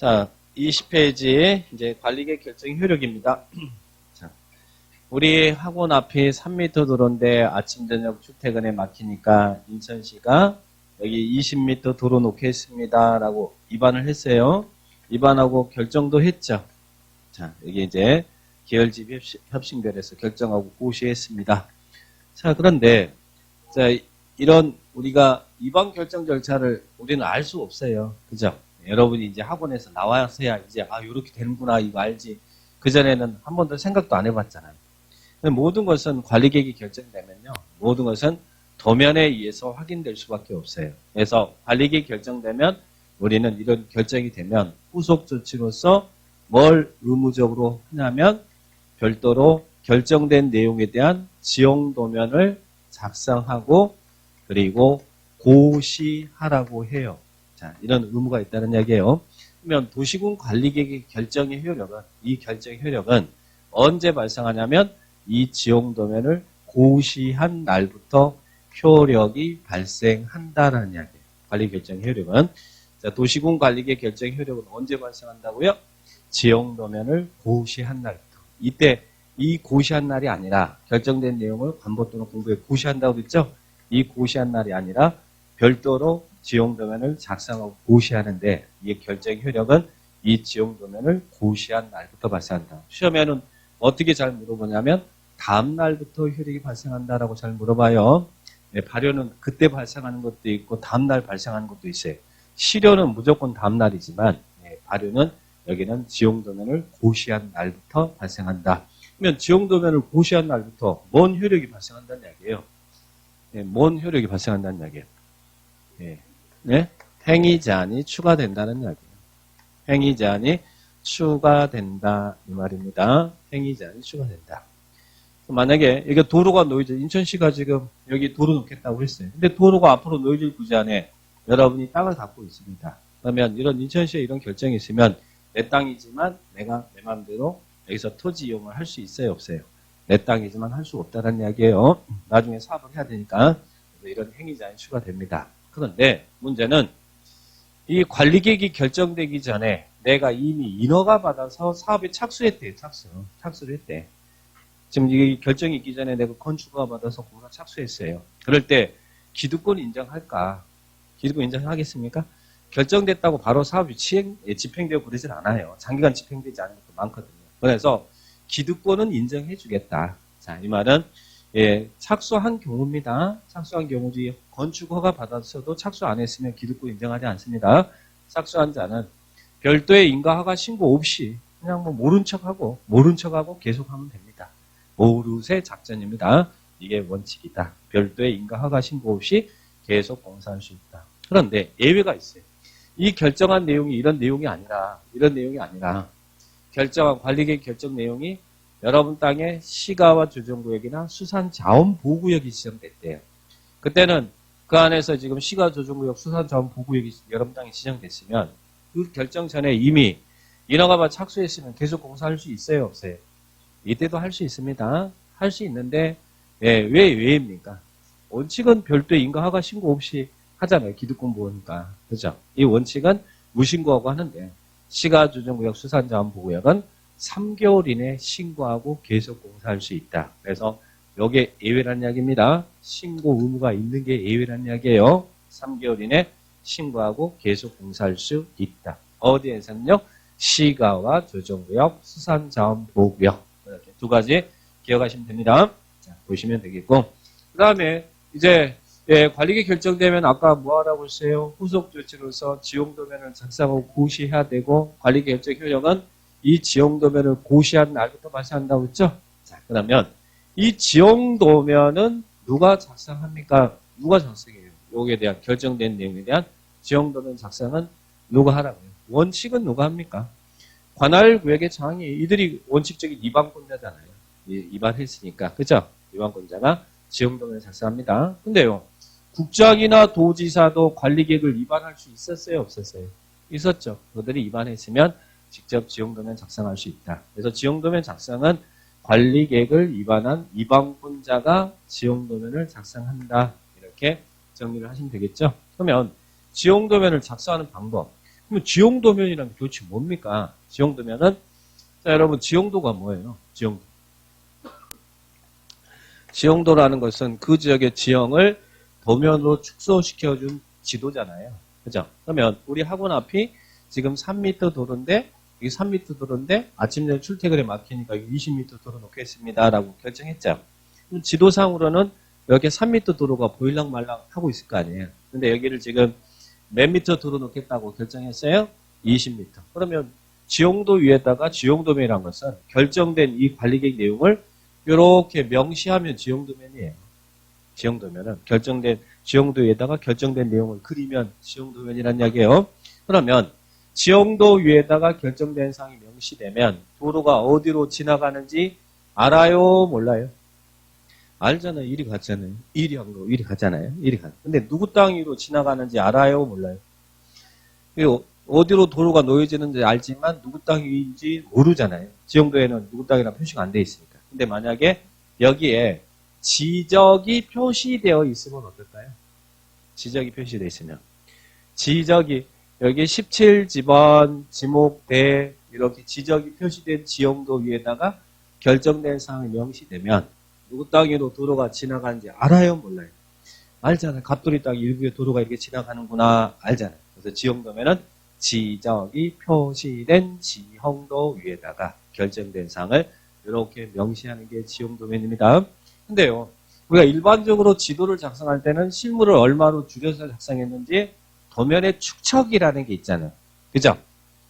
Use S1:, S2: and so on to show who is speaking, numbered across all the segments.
S1: 자, 20페이지 이제 관리계 결정 효력입니다. 자, 우리 학원 앞이 3m 도로인데 아침 저녁 출퇴근에 막히니까 인천시가 여기 20m 도로 놓겠습니다라고 입안을 했어요. 입안하고 결정도 했죠. 자, 여기 이제 계열집 협신- 협신별에서 결정하고 고시했습니다. 자, 그런데 자, 이런 우리가 입안 결정 절차를 우리는 알 수 없어요. 그죠? 여러분이 이제 학원에서 나와서야 이제 아 이렇게 되는구나 이거 알지. 그 전에는 한 번도 생각도 안 해봤잖아요. 모든 것은 관리 계획이 결정되면요, 모든 것은 도면에 의해서 확인될 수밖에 없어요. 그래서 관리 계획 결정되면 우리는 이런 결정이 되면 후속 조치로서 뭘 의무적으로 하냐면 별도로 결정된 내용에 대한 지용 도면을 작성하고 그리고 고시하라고 해요. 자, 이런 의무가 있다는 이야기예요. 그러면 도시군 관리계획의 결정의 효력은 이 결정의 효력은 언제 발생하냐면 이 지용 도면을 고시한 날부터 효력이 발생한다라는 이야기예요. 관리 결정 효력은 자, 도시군 관리계획 결정 효력은 언제 발생한다고요? 지용 도면을 고시한 날부터. 이때 이 고시한 날이 아니라 결정된 내용을 관보 또는 공부에 고시한다고 했죠? 이 고시한 날이 아니라 별도로 지용 도면을 작성하고 고시하는데 이게 결정 효력은 이 지용 도면을 고시한 날부터 발생한다. 시험에는 어떻게 잘 물어보냐면 다음 날부터 효력이 발생한다라고 잘 물어봐요. 네, 발효는 그때 발생하는 것도 있고 다음 날 발생하는 것도 있어요. 시료는 무조건 다음 날이지만 네, 발효는 여기는 지용 도면을 고시한 날부터 발생한다. 그러면 지용 도면을 고시한 날부터 뭔 효력이 발생한다는 이야기예요. 네, 뭔 효력이 발생한다는 이야기예요. 네. 네? 행위 제한이 추가된다는 이야기예요. 행위 제한이 추가된다 이 말입니다. 행위 제한이 추가된다. 만약에 이게 도로가 놓여져 인천시가 지금 여기 도로 놓겠다고 했어요. 근데 도로가 앞으로 놓여질 구제 안에 여러분이 땅을 갖고 있습니다. 그러면 이런 인천시에 이런 결정이 있으면 내 땅이지만 내가 내 마음대로 여기서 토지 이용을 할 수 있어요, 없어요? 내 땅이지만 할 수 없다는 이야기예요. 나중에 사업을 해야 되니까 이런 행위 제한이 추가됩니다. 그런데 문제는 이 관리 계획이 결정되기 전에 내가 이미 인허가 받아서 사업에 착수했대, 착수. 착수를 했대. 지금 이 결정이 있기 전에 내가 건축허가 받아서 공사 착수했어요. 그럴 때 기득권 인정할까? 기득권 인정하겠습니까? 결정됐다고 바로 사업이 시행, 예, 집행되고 그러질 않아요. 장기간 집행되지 않은 것도 많거든요. 그래서 기득권은 인정해 주겠다. 자, 이 말은 예, 착수한 경우입니다. 착수한 경우 중에 건축 허가 받았어도 착수 안 했으면 기득권 인정하지 않습니다. 착수한 자는 별도의 인가 허가 신고 없이 그냥 뭐 모른 척하고 모른 척하고 계속하면 됩니다. 모르쇠 작전입니다. 이게 원칙이다. 별도의 인가 허가 신고 없이 계속 공사할 수 있다. 그런데 예외가 있어요. 이 결정한 내용이 이런 내용이 아니라 이런 내용이 아니라 결정한 관리계획 결정 내용이 여러분 땅에 시가와 조정구역이나 수산 자원 보호구역이 지정됐대요. 그때는 그 안에서 지금 시가 조정구역 수산 자원 보호구역이 여러분 땅에 지정됐으면 그 결정 전에 이미 인허가만 착수했으면 계속 공사할 수 있어요, 없어요? 이때도 할 수 있습니다. 할 수 있는데 예, 왜 왜입니까? 원칙은 별도의 인가 허가 신고 없이 하잖아요. 기득권 보호니까. 그죠? 이 원칙은 무신고하고 하는데 시가 조정구역 수산자원보호구역은 3개월 이내 신고하고 계속 공사할 수 있다. 그래서 이게 예외란 이야기입니다. 신고 의무가 있는 게 예외란 이야기예요. 3개월 이내 신고하고 계속 공사할 수 있다. 어디에서는요? 시가와 조정구역, 수산자원보호구역 이렇게 두 가지 기억하시면 됩니다. 자, 보시면 되겠고 그 다음에 이제 예, 관리계 결정되면 아까 뭐 하라고 했어요? 후속 조치로서 지용 도면을 작성하고 고시해야 되고 관리계 결정 효력은 이 지용도면을 고시한 날부터 발생한다고 했죠? 자, 그러면 이 지용도면은 누가 작성합니까? 누가 작성해요? 여기에 대한 결정된 내용에 대한 지용도면 작성은 누가 하라고요? 원칙은 누가 합니까? 관할 구역의 장이 이들이 원칙적인 이방권자잖아요. 이- 이반했으니까 그죠? 이방권자가 지용도면을 작성합니다. 근데요, 국장이나 도지사도 관리 계획을 위반할 수 있었어요, 없었어요? 있었죠. 그들이 위반했으면 직접 지용도면 작성할 수 있다. 그래서 지용도면 작성은 관리 계획을 위반한 이방권자가 지용도면을 작성한다. 이렇게 정리를 하시면 되겠죠. 그러면 지용도면을 작성하는 방법. 그러면 지용도면이란 게 도대체 뭡니까? 지용도면은 자 여러분 지용도가 뭐예요? 지용도. 지형도라는 것은 그 지역의 지형을 도면으로 축소시켜준 지도잖아요. 그죠? 그러면 우리 학원 앞이 지금 3m 도로인데, 이게 3m 도로인데, 아침, 저녁 출퇴근에 막히니까 20m 도로 놓겠습니다. 라고 결정했죠. 지도상으로는 여기 3m 도로가 보일랑 말랑 하고 있을 거 아니에요. 근데 여기를 지금 몇 미터 도로 놓겠다고 결정했어요? 20m. 그러면 지용도 위에다가 지용도면이라는 것은 결정된 이 관리계획 내용을 이렇게 명시하면 지용도면이에요. 지용도면은 결정된 지용도 위에다가 결정된 내용을 그리면 지용도면이란 이야기예요. 그러면 지용도 위에다가 결정된 사항이 명시되면 도로가 어디로 지나가는지 알아요, 몰라요? 알잖아요. 이리 갔잖아요. 이리 한 거, 이리 갔잖아요. 이리 가. 근데 누구 땅 위로 지나가는지 알아요, 몰라요? 어디로 도로가 놓여지는지 알지만 누구 땅 위인지 모르잖아요. 지용도에는 누구 땅이라 표시가 안 돼 있으니까. 근데 만약에 여기에 지적이 표시되어 있으면 어떨까요? 지적이 표시되어 있으면. 지적이, 여기 17지번, 지목대, 이렇게 지적이 표시된 지형도 위에다가 결정된 사항이 명시되면 누구 땅으로 도로가 지나가는지 알아요, 몰라요? 알잖아요. 갑돌이 땅 일부에 도로가 이렇게 지나가는구나, 알잖아요. 그래서 지형도면은 지적이 표시된 지형도 위에다가 결정된 사항을 이렇게 명시하는 게 지형도면입니다. 근데요, 우리가 일반적으로 지도를 작성할 때는 실물을 얼마로 줄여서 작성했는지 도면의 축척이라는 게 있잖아요. 그죠?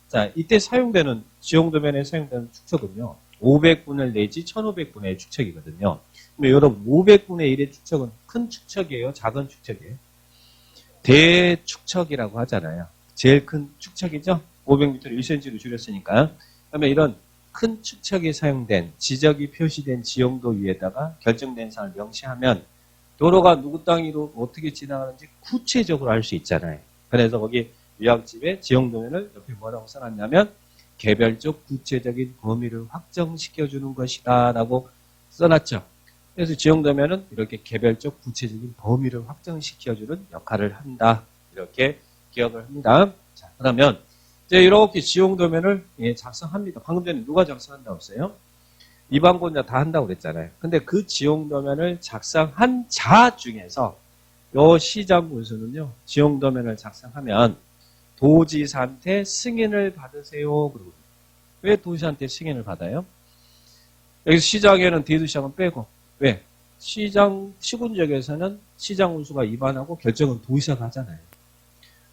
S1: 자, 이때 사용되는, 지형 도면에 사용되는 축척은요, 500분의 내지 1500분의 축척이거든요. 근데 여러분, 500분의 1의 축척은 큰 축척이에요? 작은 축척이에요? 대축척이라고 하잖아요. 제일 큰 축척이죠? 500m를 1cm로 줄였으니까. 그러면 이런 큰 축척이 사용된 지적이 표시된 지형도 위에다가 결정된 사항을 명시하면 도로가 누구 땅위로 어떻게 지나가는지 구체적으로 알 수 있잖아요. 그래서 거기 요약집에 지형도면을 옆에 뭐라고 써놨냐면 개별적 구체적인 범위를 확정시켜주는 것이다 라고 써놨죠. 그래서 지형도면은 이렇게 개별적 구체적인 범위를 확정시켜주는 역할을 한다. 이렇게 기억을 합니다. 자, 그러면 이제 이렇게 지용도면을 예, 작성합니다. 방금 전에 누가 작성한다고 했어요? 이방권자 다 한다고 그랬잖아요. 근데 그 지용도면을 작성한 자 중에서 요 시장 군수는요, 지용 도면을 작성하면 도지사한테 승인을 받으세요. 그러고 왜 도지사한테 승인을 받아요? 여기서 시장에는 대도시장은 빼고 왜? 시장 시군 지역에서는 시장 군수가 위반하고 결정은 도지사가 하잖아요.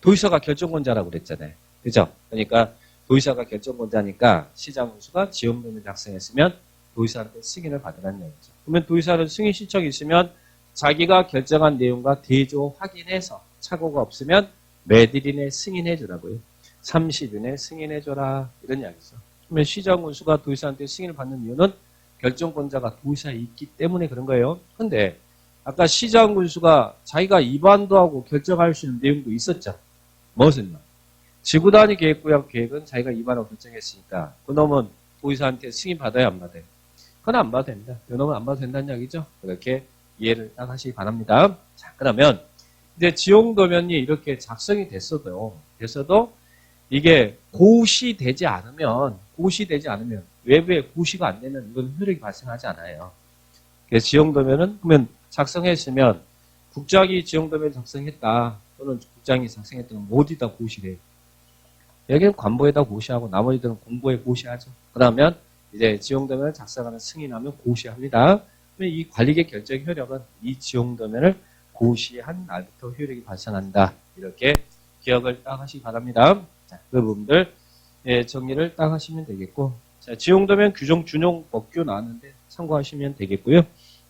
S1: 도지사가 결정권자라고 그랬잖아요. 그죠? 그러니까 도지사가 결정권자니까 시장 군수가 지원금을 작성했으면 도지사한테 승인을 받으라는 얘기죠. 그러면 도지사는 승인 신청이 있으면 자기가 결정한 내용과 대조 확인해서 착오가 없으면 매일 이내 승인해 주라고요. 30일 내 승인해 줘라 이런 이야기죠. 그러면 시장 군수가 도지사한테 승인을 받는 이유는 결정권자가 도지사에 있기 때문에 그런 거예요. 근데 아까 시장 군수가 자기가 위반도 하고 결정할 수 있는 내용도 있었죠. 무엇은요? 지구단위 계획구역 계획은 자기가 위반하고 결정했으니까 그 놈은 도지사한테 승인 받아야 안 받아요? 그건 안 받아도 됩니다. 그 놈은 안 받아도 된다는 이야기죠. 그렇게 이해를 딱 하시기 바랍니다. 자, 그러면 이제 지용도면이 이렇게 작성이 됐어도 됐어도 이게 고시되지 않으면 고시되지 않으면 외부에 고시가 안 되면 이건 효력이 발생하지 않아요. 그래서 지용도면은 그러면 작성했으면 국장이 지용도면 작성했다 또는 국장이 작성했던 건 어디다 고시래? 여기는 관보에다 고시하고 나머지들은 공보에 고시하죠. 그러면 이제 지용도면을 작성하는 승인하면 고시합니다. 이 관리계 결정 효력은 이 지용 도면을 고시한 날부터 효력이 발생한다. 이렇게 기억을 딱 하시기 바랍니다. 자, 그 부분들 예, 정리를 딱 하시면 되겠고 자, 지용 도면 규정 준용 법규 나왔는데 참고하시면 되겠고요.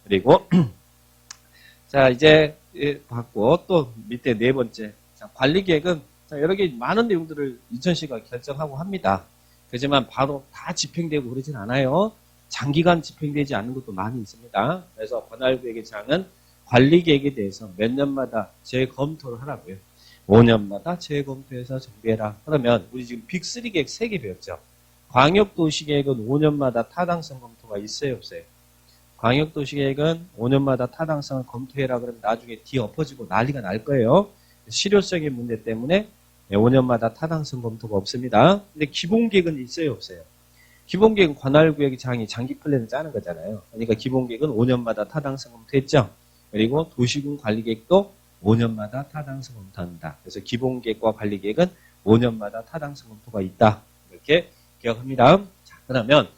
S1: 그리고 자 이제 예, 봤고 또 밑에 네 번째 자, 관리 계획은 자, 여러 개 많은 내용들을 인천시가 결정하고 합니다. 그렇지만 바로 다 집행되고 그러진 않아요. 장기간 집행되지 않는 것도 많이 있습니다. 그래서 관할구역의 장은 관리 계획에 대해서 몇 년마다 재검토를 하라고요. 5년마다 재검토해서 정비해라. 그러면 우리 지금 빅3 계획 3개 배웠죠. 광역도시계획은 5년마다 타당성 검토가 있어요, 없어요? 광역도시계획은 5년마다 타당성을 검토해라 그러면 나중에 뒤 엎어지고 난리가 날 거예요. 실효성의 문제 때문에 5년마다 타당성 검토가 없습니다. 근데 기본계획은 있어요, 없어요? 기본계획은 관할구역의 장이 장기 플랜을 짜는 거잖아요. 그러니까 기본계획은 5년마다 타당성 검토했죠. 그리고 도시군 관리계획도 5년마다 타당성 검토한다. 그래서 기본계획과 관리계획은 5년마다 타당성 검토가 있다. 이렇게 기억합니다. 자, 그러면